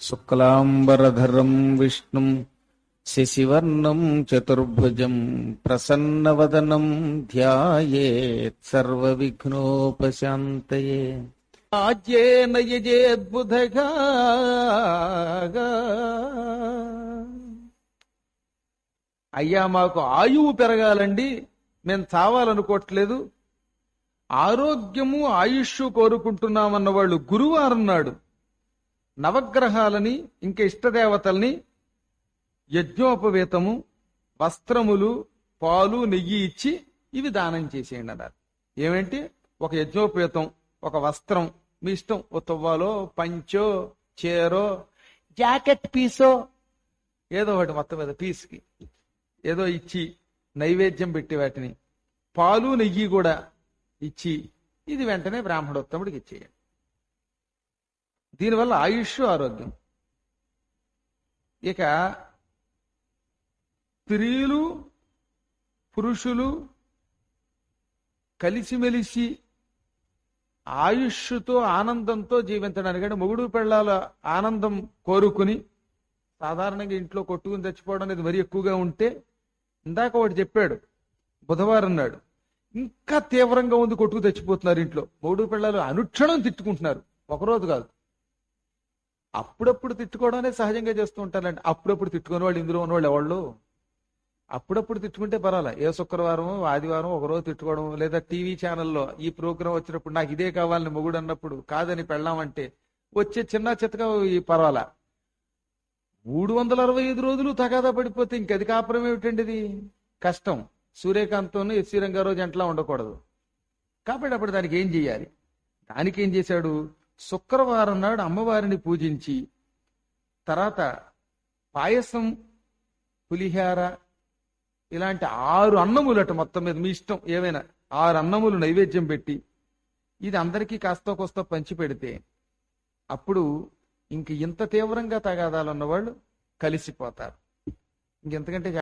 శుక్లాంబరధరం విష్ణు శశివర్ణం చతుర్భుజం ప్రసన్నవదనం ధ్యాయేత్ సర్వవిఘ్నోపశాంతయే. ఆజ్యేన యజేద్బుధగా. అయ్యా మాకు ఆయువు పెరగాలండి. మేము చావాలనుకోవట్లేదు. ఆరోగ్యము ఆయుష్ కోరుకుంటున్నామన్న వాళ్ళు గురువారం నాడు. నవగ్రహాలని ఇంకా ఇష్టదేవతల్ని యజ్ఞోపవేతము వస్త్రములు పాలు నెయ్యి ఇచ్చి ఇవి దానం చేసేయండి అన్నారు. ఏమేంటి? ఒక యజ్ఞోపవేతం ఒక వస్త్రం మీ ఇష్టం. ఓ తువ్వాలో పంచో చీరో జాకెట్ పీసో ఏదో ఒకటి మొత్తం మీద పీస్కి. ఏదో ఇచ్చి నైవేద్యం పెట్టి వాటిని. పాలు నెయ్యి కూడా ఇచ్చి ఇది వెంటనే బ్రాహ్మణోత్తముడికి ఇచ్చేయండి. దీనివల్ల ఆయుష్ ఆరోగ్యం. ఇక స్త్రీలు పురుషులు కలిసిమెలిసి ఆయుష్తో ఆనందంతో జీవించడానికి అంటే మొగుడు పెళ్ళాల ఆనందం కోరుకుని సాధారణంగా ఇంట్లో కొట్టుకుని తెచ్చిపోవడం అనేది మరీ ఎక్కువగా ఉంటే ఇందాక ఒకటి చెప్పాడు బుధవారం నాడు. ఇంకా తీవ్రంగా ఉంది కొట్టుకు తెచ్చిపోతున్నారు ఇంట్లో. మొగుడు పిల్లలు అనుక్షణం తిట్టుకుంటున్నారు. ఒకరోజు కాదు. అప్పుడప్పుడు తిట్టుకోవడం అనేది సహజంగా చేస్తూ ఉంటారండి అప్పుడప్పుడు తిట్టుకునే వాళ్ళు ఇందులో ఉన్నవాళ్ళు ఎవళ్ళు? అప్పుడప్పుడు తిట్టుకుంటే పర్వాలే. ఏ శుక్రవారం ఆదివారం ఒకరోజు తిట్టుకోవడం లేదా టీవీ ఛానల్లో ఈ ప్రోగ్రాం వచ్చినప్పుడు నాకు ఇదే కావాలని మొగుడు అన్నప్పుడు కాదని పెళ్ళామంటే వచ్చే చిన్న చిత్తగా ఈ పర్వాలా. మూడు వందల అరవై ఐదు రోజులు తగాదా పడిపోతే ఇంకది కాపురం ఏమిటండి ఇది? కష్టం. సూర్యకాంత్తోనూ ఎస్సీ రంగారావు జంటలా ఉండకూడదు. కాబట్టి అప్పుడు దానికి ఏం చేయాలి? దానికి ఏం చేశాడు? శుక్రవారం నాడు అమ్మవారిని పూజించి తర్వాత పాయసం పులిహార ఇలాంటి ఆరు అన్నములట మొత్తం మీద మీ ఇష్టం ఏమైనా ఆరు అన్నములు నైవేద్యం పెట్టి ఇది అందరికీ కాస్త కోస్త పంచి పెడితే అప్పుడు ఇంక ఇంత తీవ్రంగా తగాదాలు ఉన్నవాళ్ళు కలిసిపోతారు. ఇంకెంతకంటే